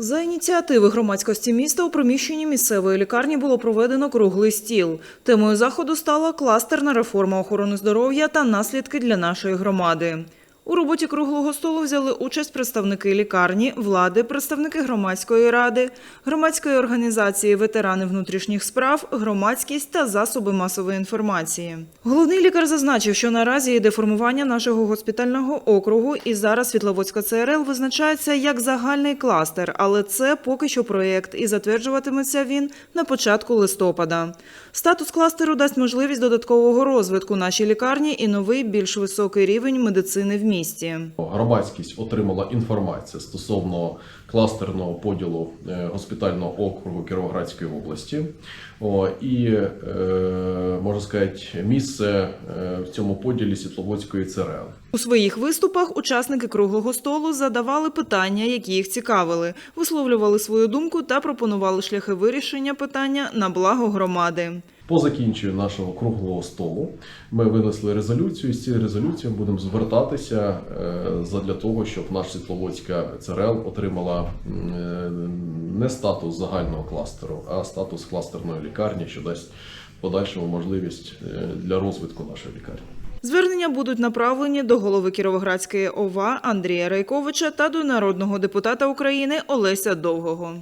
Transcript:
За ініціативи громадськості міста у приміщенні місцевої лікарні було проведено круглий стіл. Темою заходу стала кластерна реформа охорони здоров'я та наслідки для нашої громади. У роботі круглого столу взяли участь представники лікарні, влади, представники громадської ради, громадської організації ветерани внутрішніх справ, громадськість та засоби масової інформації. Головний лікар зазначив, що наразі йде формування нашого госпітального округу, і зараз Світловодська ЦРЛ визначається як загальний кластер, але це поки що проєкт, і затверджуватиметься він на початку листопада. Статус кластеру дасть можливість додаткового розвитку нашій лікарні і новий більш високий рівень медицини в місті. Громадськість отримала інформацію стосовно кластерного поділу е, госпітального округу Кіровоградської області. О, і е, можна сказати, місце е, в цьому поділі Світловодської ЦРЛ. У своїх виступах учасники круглого столу задавали питання, які їх цікавили, висловлювали свою думку та пропонували шляхи вирішення питання на благо громади. По закінченню нашого круглого столу ми винесли резолюцію. І з цією резолюцією будемо звертатися е, задля того, щоб наша Світловодська ЦРЛ отримала е, не статус загального кластеру, а статус кластерної лікарні, що дасть подальшому можливість е, для розвитку нашої лікарні. Звернення будуть направлені до голови Кіровоградської ОВА Андрія Райковича та до народного депутата України Олеся Довгого.